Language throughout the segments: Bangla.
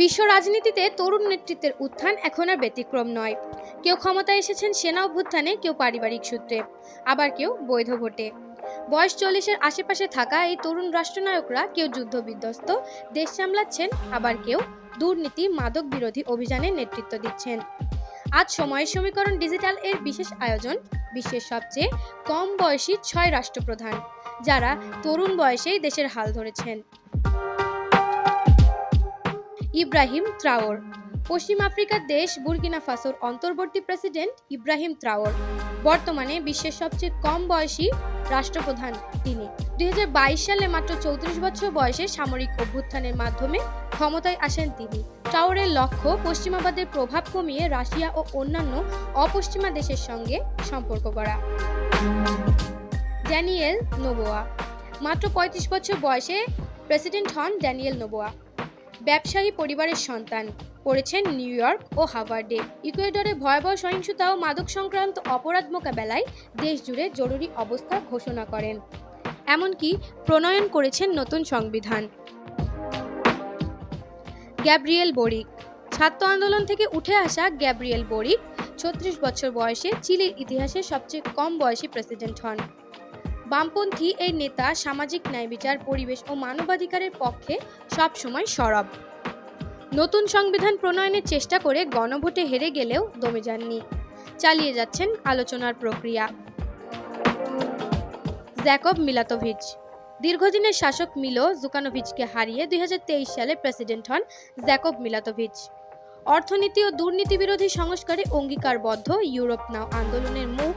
বিশ্ব রাজনীতিতে তরুণ নেতৃত্বের উত্থান এখন আর ব্যতিক্রম নয়। কেউ ক্ষমতায় এসেছেন সেনা অভ্যুত্থানে, কেউ পারিবারিক সূত্রে, আবার কেউ বৈধ ভোটে। বয়স চল্লিশের আশেপাশে থাকা এই তরুণ রাষ্ট্রনায়করা কেউ যুদ্ধ বিধ্বস্ত দেশ সামলাচ্ছেন, আবার কেউ দুর্নীতি, মাদক বিরোধী অভিযানের নেতৃত্ব দিচ্ছেন। আজ সময়ের সমীকরণ ডিজিটাল এর বিশেষ আয়োজন, বিশ্বের সবচেয়ে কম বয়সী ছয় রাষ্ট্রপ্রধান, যারা তরুণ বয়সেই দেশের হাল ধরেছেন। ইব্রাহিম ত্রাওর। পশ্চিম আফ্রিকার দেশ বুর্কিনা ফাসোর অন্তর্বর্তী প্রেসিডেন্ট ইব্রাহিম ত্রাওর। বর্তমানে বিশ্বের সবচেয়ে কম বয়সী রাষ্ট্রপ্রধান তিনি। দুই হাজার বাইশ সালে মাত্র চৌত্রিশ বছর বয়সে সামরিক অভ্যুত্থানের মাধ্যমে ক্ষমতায় আসেন তিনি। টাওয়ারের লক্ষ্য পশ্চিমাবাদের প্রভাব কমিয়ে রাশিয়া ও অন্যান্য অপশ্চিমা দেশের সঙ্গে সম্পর্ক করা ড্যানিয়েল নোবোয়া। মাত্র পঁয়ত্রিশ বছর বয়সে প্রেসিডেন্ট হন ড্যানিয়েল নোবোয়া। ব্যবসায়ী পরিবারের সন্তান পড়েছেন নিউ ইয়র্ক ও হাভার্ডে ইকুয়েডরে ভয়াবহ সহিংসতা ও মাদক সংক্রান্ত অপরাধ মোকাবেলায় দেশ জুড়ে জরুরি অবস্থা ঘোষণা করেন। এমনকি প্রণয়ন করেছেন নতুন সংবিধান। Gabriel Boric. ছাত্র আন্দোলন থেকে উঠে আসা গ্যাব্রিয়েল বরিক ছত্রিশ বছর বয়সে চিলির ইতিহাসে সবচেয়ে কম বয়সী প্রেসিডেন্ট হন। বামপন্থী এই নেতা সামাজিক ন্যায় বিচার, পরিবেশ ও মানবাধিকারের পক্ষে সবসময় সরব। নতুন সংবিধান প্রণয়নের চেষ্টা করে গণভোটে হেরে গেলেও দমে যাননি। চালিয়ে যাচ্ছেন আলোচনার প্রক্রিয়া। Jakov Milatovic. দীর্ঘদিনের শাসক মিলো জুকানোভিচকে হারিয়ে দুই হাজার তেইশ সালে প্রেসিডেন্ট হন জ্যাকব মিলাতোভিচ। অর্থনীতি ও দুর্নীতি বিরোধী সংস্কারে অঙ্গীকারবদ্ধ ইউরোপ নাও আন্দোলনের মুখ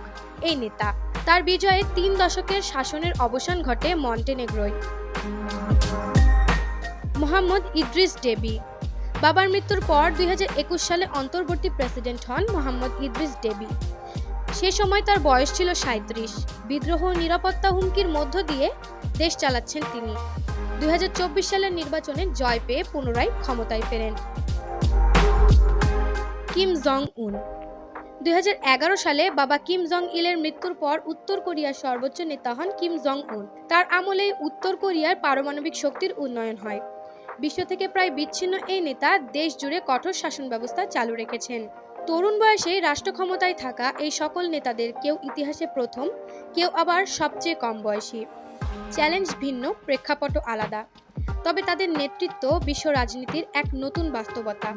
এই নেতা। তার বিজয়ে তিন দশকের শাসনের অবসান ঘটে মন্টেনেগ্রোয়। মোহাম্মদ ইদ্রিস ডেবি। বাবার মৃত্যুর পর দু হাজার একুশ সালে অন্তর্বর্তী প্রেসিডেন্ট হন মোহাম্মদ ইদ্রিস ডেবি। সে সময় তার বয়স ছিল সাঁত্রিশ বিদ্রোহ নিরাপত্তা হুমকির মধ্য দিয়ে দেশ চালাচ্ছেন তিনি। দুই হাজার চব্বিশ সালের নির্বাচনে জয় পেয়ে পুনরায় ক্ষমতায় ফেরেন। কিম জং উন দুই হাজার এগারো সালে বাবা কিম জং ইলের মৃত্যুর পর উত্তর কোরিয়ার সর্বোচ্চ নেতা হন কিম জং উন তার আমলে উত্তর কোরিয়ার পারমাণবিক শক্তির উন্নয়ন হয়। বিশ্ব থেকে প্রায় বিচ্ছিন্ন এই নেতা দেশ জুড়ে কঠোর শাসন ব্যবস্থা চালু রেখেছেন। তরুণ বয়সে রাষ্ট্র ক্ষমতায় থাকা এই সকল নেতাদের কেউ ইতিহাসে প্রথম, কেউ আবার সবচেয়ে কম বয়সী। চ্যালেঞ্জ ভিন্ন প্রেক্ষাপট আলাদা। তবে তাদের নেতৃত্ব বিশ্ব রাজনীতির এক নতুন বাস্তবতা,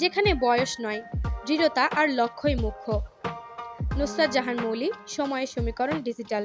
যেখানে বয়স নয়। দৃঢ়তা আর লক্ষ্যই মুখ্য। নুসরাত জাহান মৌলি সময়ের সমীকরণ ডিজিটাল।